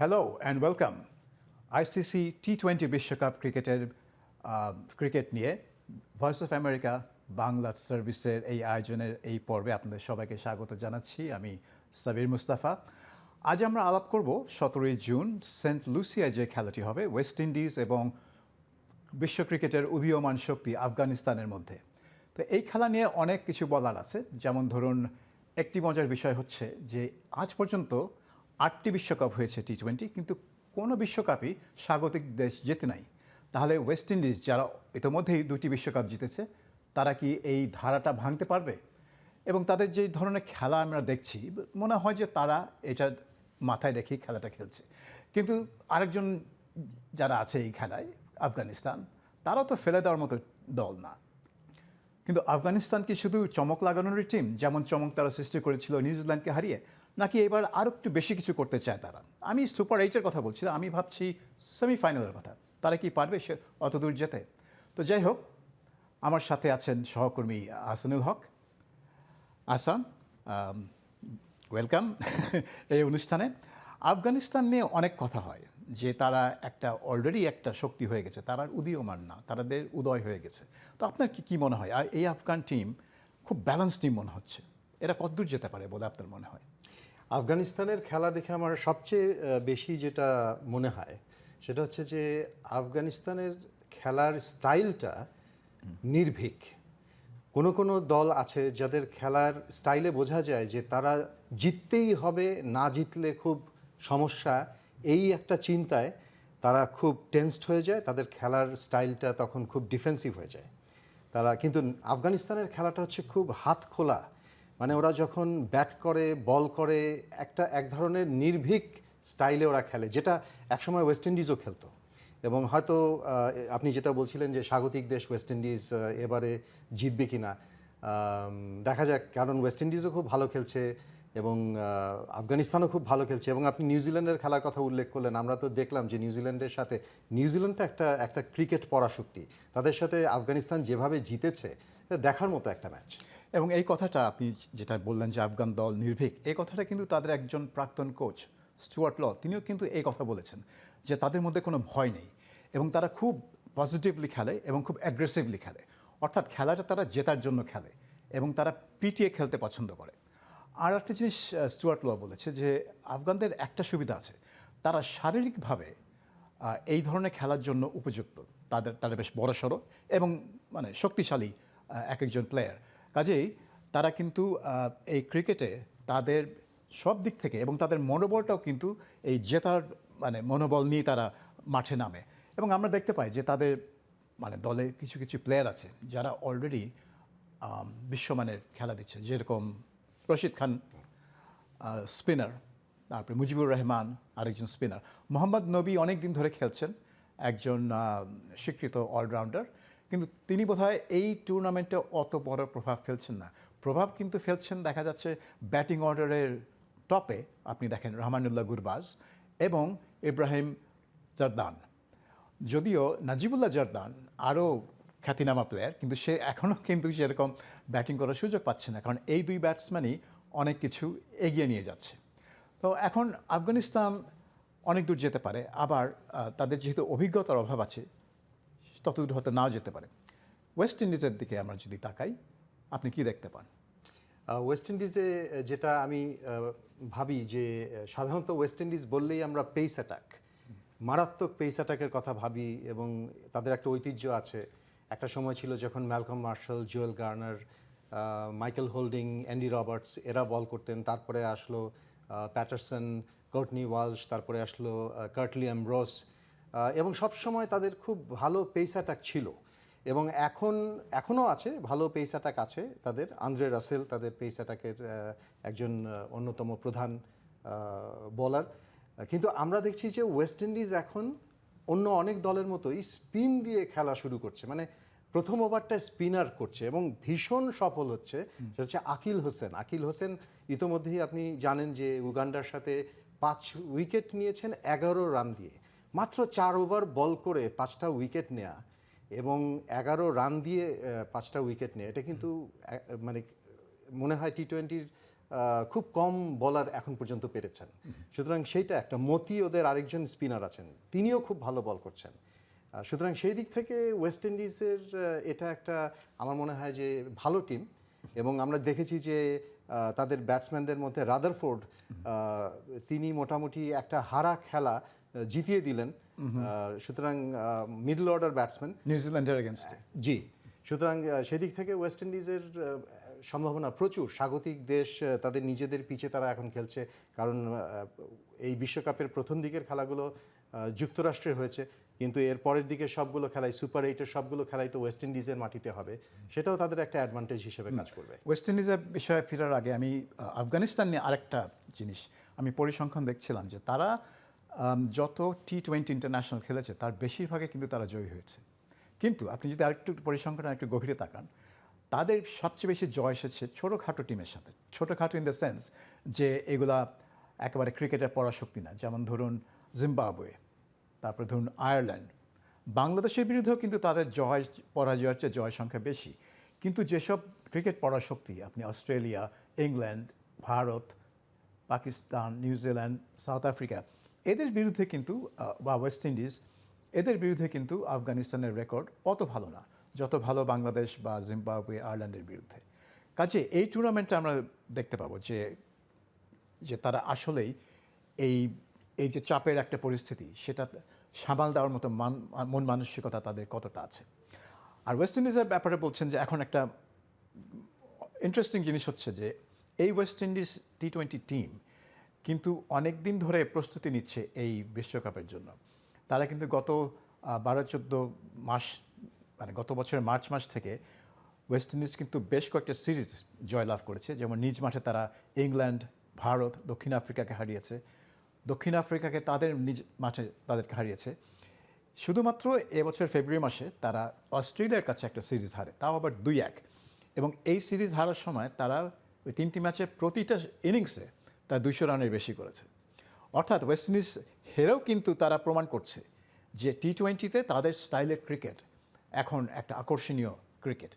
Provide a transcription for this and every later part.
Hello and welcome ICC T twenty বিশ্বকাপ ক্রিকেটের cricket নিয়ে ভয়েস অফ আমেরিকা বাংলা সার্ভিসের এই আয়োজনের এই পর্বে আপনাদের সবাইকে স্বাগত জানাচ্ছি। আমি সাবির মুস্তাফা। আজ আমরা আলাপ করব সতেরোই জুন সেন্ট লুসিয়ায় যে খেলাটি হবে, ওয়েস্ট ইন্ডিজ এবং বিশ্ব ক্রিকেটের উদীয়মান শক্তি আফগানিস্তানের মধ্যে। তো এই খেলা নিয়ে অনেক কিছু বলার আছে। যেমন ধরুন, একটি মজার বিষয় হচ্ছে যে আজ পর্যন্ত আটটি বিশ্বকাপ হয়েছে টি টোয়েন্টি কিন্তু কোনো বিশ্বকাপই স্বাগতিক দেশ জেতে নাই। তাহলে ওয়েস্ট ইন্ডিজ যারা ইতোমধ্যেই দুটি বিশ্বকাপ জিতেছে, তারা কি এই ধারাটা ভাঙতে পারবে? এবং তাদের যে ধরনের খেলা আমরা দেখছি, মনে হয় যে তারা এটা মাথায় রেখেই খেলাটা খেলছে। কিন্তু আরেকজন যারা আছে এই খেলায়, আফগানিস্তান, তারা তো ফেলে দেওয়ার মতো দল না। কিন্তু আফগানিস্তান কি শুধু চমক লাগানোর টিম যেমন চমক তারা সৃষ্টি করেছিল নিউজিল্যান্ডকে হারিয়ে নাকি এবার আরও একটু বেশি কিছু করতে চায় তারা? আমি সুপার এইটের কথা বলছিলাম আমি ভাবছি সেমিফাইনালের কথা। তারা কি পারবে সে অত দূর যেতে? তো যাই হোক, আমার সাথে আছেন সহকর্মী আসানুল হক। আসান ওয়েলকাম এই অনুষ্ঠানে। আফগানিস্তান নিয়ে অনেক কথা হয়, যে তারা একটা অলরেডি একটা শক্তি হয়ে গেছে, তারা আর উদীয়মান না তাদের উদয় হয়ে গেছে। তো আপনার কি কি মনে হয়? আর এই আফগান টিম খুব ব্যালেন্স টিম মনে হচ্ছে, এরা কতদূর যেতে পারে বলে আপনার মনে হয়? আফগানিস্তানের খেলা দেখে আমার সবচেয়ে বেশি যেটা মনে হয়, সেটা হচ্ছে যে আফগানিস্তানের খেলার স্টাইলটা নির্ভীক। কোনো কোনো দল আছে যাদের খেলার স্টাইলে বোঝা যায় যে তারা জিততেই হবে, না জিতলে খুব সমস্যা। এই একটা চিন্তায় তারা খুব টেন্সড হয়ে যায়, তাদের খেলার স্টাইলটা তখন খুব ডিফেন্সিভ হয়ে যায়। তারা, কিন্তু আফগানিস্তানের খেলাটা হচ্ছে খুব হাত খোলা মানে ওরা যখন ব্যাট করে বল করে, একটা এক ধরনের নির্ভীক স্টাইলে ওরা খেলে, যেটা একসময় ওয়েস্ট ইন্ডিজও খেলতো। এবং হয়তো আপনি যেটা বলছিলেন যে স্বাগতিক দেশ ওয়েস্ট ইন্ডিজ এবারে জিতবে কি না দেখা যাক, কারণ ওয়েস্ট ইন্ডিজও খুব ভালো খেলছে এবং আফগানিস্তানও খুব ভালো খেলছে। এবং আপনি নিউজিল্যান্ডের খেলার কথা উল্লেখ করলেন, আমরা তো দেখলাম যে নিউজিল্যান্ডের সাথে নিউজিল্যান্ড তো একটা একটা ক্রিকেট পরাশক্তি। তাদের সাথে আফগানিস্তান যেভাবে জিতেছে দেখার মতো একটা ম্যাচ এবং এই কথাটা আপনি যেটা বললেন যে আফগান দল নির্ভীক, এই কথাটা কিন্তু তাদের একজন প্রাক্তন কোচ স্টুয়ার্ট ল তিনিও কিন্তু এই কথা বলেছেন যে তাদের মধ্যে কোনো ভয় নেই এবং তারা খুব পজিটিভলি খেলে এবং খুব অ্যাগ্রেসিভলি খেলে। অর্থাৎ খেলাটা তারা জেতার জন্য খেলে এবং তারা পিটিয়ে খেলতে পছন্দ করে। আর একটা জিনিস স্টুয়ার্ট ল বলেছে যে আফগানদের একটা সুবিধা আছে, তারা শারীরিকভাবে এই ধরনের খেলার জন্য উপযুক্ত। তাদের, তারা বেশ বড়সড় এবং মানে শক্তিশালী এক একজন প্লেয়ার কাজেই তারা কিন্তু এই ক্রিকেটে তাদের সব দিক থেকে এবং তাদের মনোবলটাও কিন্তু এই জেতার মানে মনোবল নিয়ে তারা মাঠে নামে। এবং আমরা দেখতে পাই যে তাদের মানে দলে কিছু কিছু প্লেয়ার আছে যারা অলরেডি বিশ্বমানের খেলা দিচ্ছে। যেরকম রশিদ খান স্পিনার তারপরে মুজিবুর রহমান, আরেকজন স্পিনার মোহাম্মদ নবী অনেক দিন ধরে খেলছেন, একজন স্বীকৃত অলরাউন্ডার কিন্তু তিনি বোধহয় এই টুর্নামেন্টে অত বড় প্রভাব ফেলছেন না। প্রভাব কিন্তু ফেলছেন, দেখা যাচ্ছে ব্যাটিং অর্ডারের টপে আপনি দেখেন, রহমানুল্লাহ গুরবাজ এবং ইব্রাহিম জারদান। যদিও নাজিবুল্লাহ জারদান আরও খ্যাতিনামা প্লেয়ার কিন্তু সে এখনও কিন্তু সেরকম ব্যাটিং করার সুযোগ পাচ্ছে না, কারণ এই দুই ব্যাটসম্যানই অনেক কিছু এগিয়ে নিয়ে যাচ্ছে। তো এখন আফগানিস্তান অনেক দূর যেতে পারে, আবার তাদের যেহেতু অভিজ্ঞতার অভাব আছে ততদূর হতে নাও যেতে পারে। ওয়েস্ট ইন্ডিজের দিকে আমরা যদি তাকাই আপনি কি দেখতে পান? ওয়েস্ট ইন্ডিজে যেটা আমি ভাবি যে সাধারণত ওয়েস্ট ইন্ডিজ বললেই আমরা পেস অ্যাটাক মারাত্মক পেস অ্যাটাকের কথা ভাবি এবং তাদের একটা ঐতিহ্য আছে। একটা সময় ছিল যখন Malcolm Marshall Joel Garner Michael Holding Andy Roberts এরা বল করতেন। তারপরে আসলো প্যাটারসন কর্টনি ওয়ালশ তারপরে আসলো কার্টলিয়াম আহ, এবং সব সময় তাদের খুব ভালো পেস অ্যাটাক ছিল। এবং এখন এখনও আছে ভালো পেস অ্যাটাক আছে তাদের। আন্দ্রে রাসেল তাদের পেস অ্যাটাকের একজন অন্যতম প্রধান বোলার কিন্তু আমরা দেখছি যে ওয়েস্ট ইন্ডিজ এখন অন্য অনেক দলের মতোই স্পিন দিয়ে খেলা শুরু করছে। মানে প্রথম ওভারটা স্পিনার করছে এবং ভীষণ সফল হচ্ছে। সেটা হচ্ছে আকিল হোসেন। আকিল হোসেন ইতোমধ্যেই আপনি জানেন যে উগান্ডার সাথে পাঁচ উইকেট নিয়েছেন এগারো রান দিয়ে। মাত্র চার ওভার বল করে পাঁচটা উইকেট নেয়া এবং এগারো রান দিয়ে পাঁচটা উইকেট নেয়। এটা কিন্তু মানে মনে হয় টি টোয়েন্টির খুব কম বলার এখন পর্যন্ত পেরেছেন। সুতরাং সেইটা একটা মতি ওদের আরেকজন স্পিনার আছেন। তিনিও খুব ভালো বল করছেন। সুতরাং সেই দিক থেকে ওয়েস্ট ইন্ডিজের এটা একটা আমার মনে হয় যে ভালো টিম এবং আমরা দেখেছি যে তাদের ব্যাটসম্যানদের মধ্যে রাদারফোর্ড তিনি মোটামুটি একটা হারা খেলা জিতিয়ে দিলেন। সুতরাং মিডল অর্ডার ব্যাটসম্যান নিউজিল্যান্ডের এগেনস্টে জি। সুতরাং সেদিক থেকে ওয়েস্ট ইন্ডিজের সম্ভাবনা প্রচুর। স্বাগতিক দেশ তাদের নিজেদের পিচে তারা এখন খেলছে। কারণ এই বিশ্বকাপের প্রথম দিকের খেলাগুলো যুক্তরাষ্ট্রে হয়েছে। কিন্তু এর পরের দিকে সবগুলো খেলাই সুপার এইটের সবগুলো খেলাই তো ওয়েস্ট ইন্ডিজের মাটিতে হবে। সেটাও তাদের একটা অ্যাডভান্টেজ হিসেবে কাজ করবে। ওয়েস্ট ইন্ডিজের বিষয়ে ফেরার আগে আমি আফগানিস্তান নিয়ে আরেকটা জিনিস আমি পরিসংখ্যান দেখছিলাম যে তারা যত টি টোয়েন্টি ইন্টারন্যাশনাল খেলেছে, তার বেশিরভাগে কিন্তু তারা জয়ী হয়েছে। কিন্তু আপনি যদি আরেকটু পরিসংখ্যান একটু গভীরে তাকান, তাদের সবচেয়ে বেশি জয় এসেছে ছোটোখাটো টিমের সাথে। ছোটোখাটো ইন দ্য সেন্স যে এগুলা একেবারে ক্রিকেটের পরাশক্তি না। যেমন ধরুন জিম্বাবুয়ে তারপরে ধরুন আয়ারল্যান্ড বাংলাদেশের বিরুদ্ধেও কিন্তু তাদের জয়, পরাজয়ের চেয়ে জয় সংখ্যা বেশি। কিন্তু যেসব ক্রিকেট পরাশক্তি আপনি Australia England Bharat Pakistan New Zealand South Africa এদের বিরুদ্ধে কিন্তু বা ওয়েস্ট ইন্ডিজ এদের বিরুদ্ধে কিন্তু আফগানিস্তানের রেকর্ড অত ভালো না, যত ভালো বাংলাদেশ বা জিম্বাবুয়ে আয়ারল্যান্ডের বিরুদ্ধে। কাজে এই টুর্নামেন্টে আমরা দেখতে পাবো যে যে তারা আসলেই এই এই যে চাপের একটা পরিস্থিতি, সেটা সামাল দেওয়ার মতো মান, মন মানসিকতা তাদের কতটা আছে। আর ওয়েস্ট ইন্ডিজের ব্যাপারে বলছেন যে এখন একটা ইন্টারেস্টিং জিনিস হচ্ছে যে, এই West Indies T twenty team কিন্তু অনেক দিন ধরে প্রস্তুতি নিচ্ছে এই বিশ্বকাপের জন্য। তারা কিন্তু গত বারো, চোদ্দ মাস মানে গত বছরের মার্চ মাস থেকে ওয়েস্ট ইন্ডিজ কিন্তু বেশ কয়েকটা সিরিজ জয়লাভ করেছে। যেমন নিজ মাঠে তারা ইংল্যান্ড, ভারত, দক্ষিণ আফ্রিকাকে হারিয়েছে। দক্ষিণ আফ্রিকাকে তাদের নিজ মাঠে তাদেরকে হারিয়েছে। শুধুমাত্র এবছর ফেব্রুয়ারি মাসে তারা অস্ট্রেলিয়ার কাছে একটা সিরিজ হারে, তাও আবার দুই এক। এবং এই সিরিজ হারার সময় তারা ওই তিনটি ম্যাচে প্রতিটা ইনিংসে তারা দুইশো রানের বেশি করেছে। অর্থাৎ ওয়েস্ট ইন্ডিজ হেরেও কিন্তু তারা প্রমাণ করছে যে টি টোয়েন্টিতে তাদের স্টাইলের ক্রিকেট এখন একটা আকর্ষণীয় ক্রিকেট।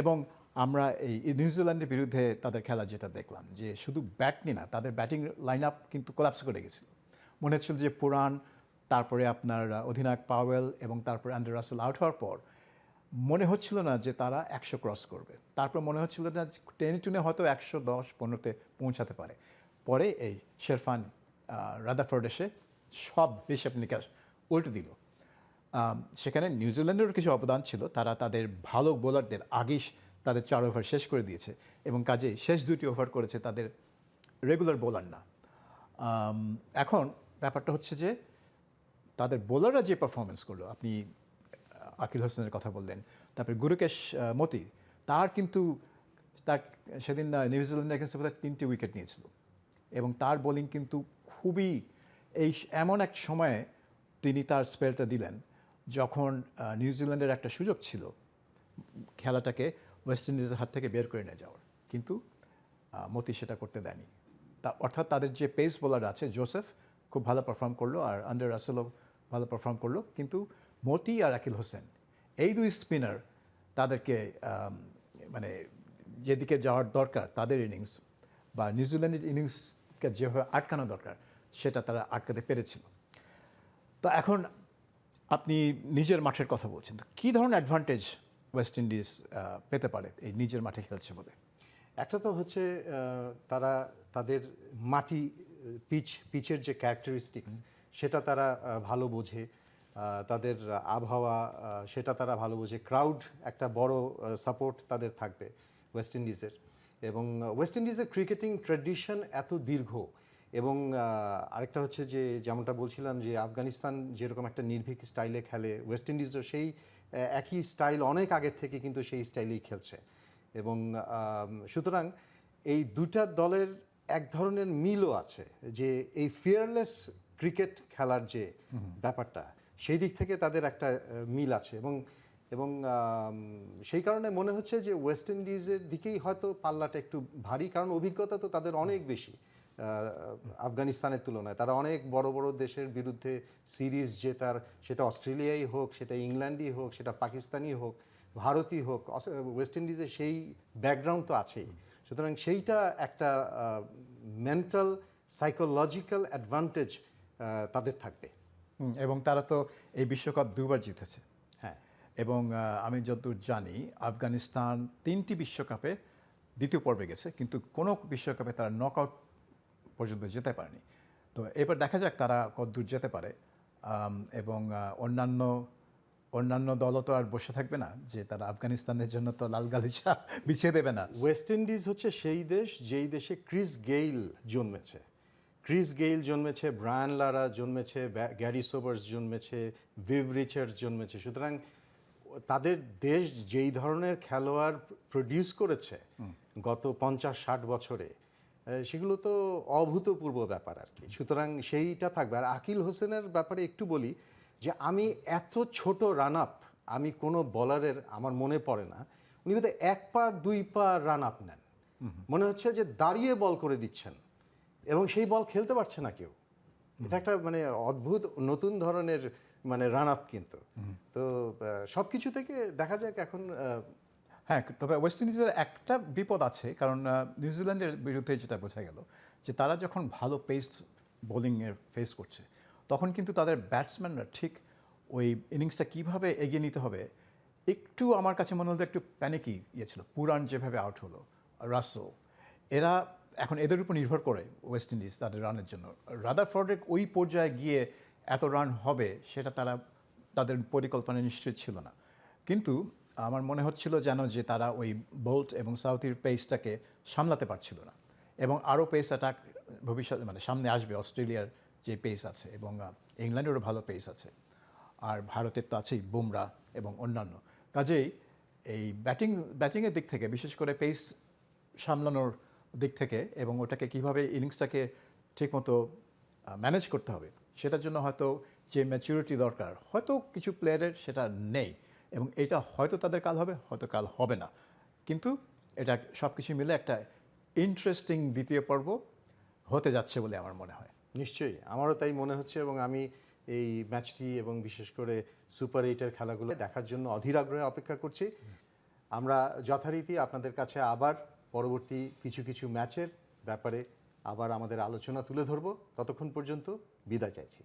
এবং আমরা এই নিউজিল্যান্ডের বিরুদ্ধে তাদের খেলা যেটা দেখলাম যে শুধু ব্যাট নিয়ে না, তাদের ব্যাটিং লাইন আপ কিন্তু কোলাপস করে গেছিল। মনে হচ্ছিল যে পুরাণ তারপরে আপনার অধিনায়ক পাওয়েল এবং তারপরে অ্যান্ড্রে রাসেল আউট হওয়ার পর মনে হচ্ছিল না যে তারা একশো ক্রস করবে। তারপর মনে হচ্ছিল না টেনে টুনে হয়তো একশো দশ পনেরোতে পৌঁছাতে পারে। পরে এই শেরফান রাদাফোর্ড এসে সব হিসাব নিকাশ উল্টে দিল। সেখানে নিউজিল্যান্ডেরও কিছু অবদান ছিল, তারা তাদের ভালো বোলারদের আগেই তাদের চার ওভার শেষ করে দিয়েছে এবং কাজে শেষ দুটি ওভার করেছে তাদের রেগুলার বোলার না। এখন ব্যাপারটা হচ্ছে যে তাদের বোলাররা যে পারফরমেন্স করল, আপনি আকিল হোসেনের কথা বললেন, তারপরে গুরুকেশ মতি, তার কিন্তু, তার সেদিন নিউজিল্যান্ডের এগেন্সে তিনটি উইকেট নিয়েছিল। এবং তার বোলিং কিন্তু খুবই এই এমন এক সময়ে তিনি তার স্পেলটা দিলেন, যখন নিউজিল্যান্ডের একটা সুযোগ ছিল, খেলাটাকে ওয়েস্ট ইন্ডিজের হাত থেকে বের করে নিয়ে যাওয়ার। কিন্তু মতি সেটা করতে দেয়নি। তা, অর্থাৎ তাদের যে পেস বোলার আছে, জোসেফ, খুব ভালো পারফর্ম করল আর আন্ডার রাসেলও ভালো পারফর্ম করল। কিন্তু মতি আর আকিল হোসেন, এই দুই স্পিনার তাদেরকে মানে যেদিকে যাওয়ার দরকার, তাদের ইনিংস বা নিউজিল্যান্ডের ইনিংসকে যেভাবে আটকানো দরকার, সেটা তারা আটকাতে পেরেছিল। তো এখন আপনি নিজের মাঠের কথা বলছেন। তো কী ধরনের অ্যাডভান্টেজ ওয়েস্ট ইন্ডিজ পেতে পারে এই নিজের মাঠে খেলছে বলে? একটা তো হচ্ছে তারা তাদের মাটি, পিচ, পিচের যে ক্যারেক্টারিস্টিক্স সেটা তারা ভালো বোঝে। তাদের আবহাওয়া সেটা তারা ভালো বোঝে। ক্রাউড একটা বড় সাপোর্ট তাদের থাকবে ওয়েস্ট ইন্ডিজের এবং ওয়েস্ট ইন্ডিজের ক্রিকেটিং ট্র্যাডিশন এত দীর্ঘ এবং আরেকটা হচ্ছে যে যেমনটা বলছিলাম যে আফগানিস্তান যেরকম একটা নির্ভীক স্টাইলে খেলে ওয়েস্ট ইন্ডিজও সেই একই স্টাইল অনেক আগের থেকে কিন্তু সেই স্টাইলেই খেলছে এবং সুতরাং এই দুটা দলের এক ধরনের মিলও আছে যে এই ফিয়ারলেস ক্রিকেট খেলার যে ব্যাপারটা সেই দিক থেকে তাদের একটা মিল আছে এবং এবং সেই কারণে মনে হচ্ছে যে ওয়েস্ট ইন্ডিজের দিকেই হয়তো পাল্লাটা একটু ভারী, কারণ অভিজ্ঞতা তো তাদের অনেক বেশি আফগানিস্তানের তুলনায়। তারা অনেক বড় বড় দেশের বিরুদ্ধে সিরিজ জেতার, সেটা অস্ট্রেলিয়াই হোক, সেটা ইংল্যান্ডই হোক, সেটা পাকিস্তানি হোক, ভারতই হোক ওয়েস্ট ইন্ডিজের সেই ব্যাকগ্রাউন্ড তো আছেই। সুতরাং সেইটা একটা মেন্টাল সাইকোলজিক্যাল অ্যাডভান্টেজ তাদের থাকবে। এবং তারা তো এই বিশ্বকাপ দুবার জিতেছে। এবং আমি যতদূর জানি, আফগানিস্তান তিনটি বিশ্বকাপে দ্বিতীয় পর্বে গেছে, কিন্তু কোনো বিশ্বকাপে তারা নকআউট পর্যন্ত যেতে পারেনি। তো এবার দেখা যাক তারা কতদূর যেতে পারে। এবং অন্যান্য অন্যান্য দলও তো আর বসে থাকবে না, যে তারা আফগানিস্তানের জন্য তো লাল গালিচা বিছিয়ে দেবে না। ওয়েস্ট ইন্ডিজ হচ্ছে সেই দেশ, যেই দেশে ক্রিস গেইল জন্মেছে। ক্রিস গেইল জন্মেছে, ব্রায়ান লারা জন্মেছে গ্যারি সোবার্স জন্মেছে, ভিভ রিচার্ডস জন্মেছে। সুতরাং তাদের দেশ যেই ধরনের খেলোয়াড় প্রডিউস করেছে গত পঞ্চাশ, ষাট বছরে সেগুলো তো অভূতপূর্ব ব্যাপার আর কি। সুতরাং সেইটা থাকবে। আর আকিল হোসেনের ব্যাপারে একটু বলি যে, আমি এত ছোট রান আপ আমি কোনো বলারের আমার মনে পড়ে না। উনি বোধহয় এক পা, দুই পা রান আপ নেন। মনে হচ্ছে যে, দাঁড়িয়ে বল করে দিচ্ছেন। এবং সেই বল খেলতে পারছে না কেউ। এটা একটা মানে অদ্ভুত নতুন ধরনের মানে রান আপ কিন্তু। তো সব কিছু থেকে দেখা যাক এখন হ্যাঁ তবে ওয়েস্ট ইন্ডিজের একটা বিপদ আছে, কারণ নিউজিল্যান্ডের বিরুদ্ধে যেটা বোঝা গেল, যে তারা যখন ভালো পেস বোলিংয়ের ফেস করছে, তখন কিন্তু তাদের ব্যাটসম্যানরা ঠিক ওই ইনিংসটা কীভাবে এগিয়ে নিতে হবে, একটু আমার কাছে মনে হলো একটু প্যানিকি ইয়ে ছিল পুরান যেভাবে আউট হলো রাসেল এরা এখন এদের উপর নির্ভর করে ওয়েস্ট ইন্ডিজ তাদের রানের জন্য। রাদার ফর্ডের ওই পর্যায়ে গিয়ে এত রান হবে, সেটা তারা তাদের পরিকল্পনা নিশ্চয়ই ছিল না। কিন্তু আমার মনে হচ্ছিল যেন যে তারা ওই বোল্ট এবং সাউথির পেসটাকে সামলাতে পারছিল না। এবং আরও পেস অ্যাটাক ভবিষ্যতে মানে সামনে আসবে অস্ট্রেলিয়ার যে পেস আছে এবং ইংল্যান্ডেরও ভালো পেস আছে। আর ভারতের তো আছেই বুমরা এবং অন্যান্য। কাজেই এই ব্যাটিং ব্যাটিংয়ের দিক থেকে, বিশেষ করে পেস সামলানোর দিক থেকে এবং ওটাকে কীভাবে ইনিংসটাকে ঠিকমতো ম্যানেজ করতে হবে সেটার জন্য হয়তো যে ম্যাচুরিটি দরকার, হয়তো কিছু প্লেয়ারের সেটা নেই এবং এটা হয়তো তাদের কাল হবে, হয়তো কাল হবে না। কিন্তু এটা সব কিছু মিলে একটা ইন্টারেস্টিং দ্বিতীয় পর্ব হতে যাচ্ছে বলে আমার মনে হয়। নিশ্চয়ই, আমারও তাই মনে হচ্ছে এবং আমি এই ম্যাচটি এবং বিশেষ করে সুপার এইটের খেলাগুলো দেখার জন্য অধীর আগ্রহে অপেক্ষা করছি। আমরা যথারীতি আপনাদের কাছে আবার পরবর্তী কিছু কিছু ম্যাচের ব্যাপারে আবার আমাদের আলোচনা তুলে ধরব। ততক্ষণ পর্যন্ত বিদায় চাইছি।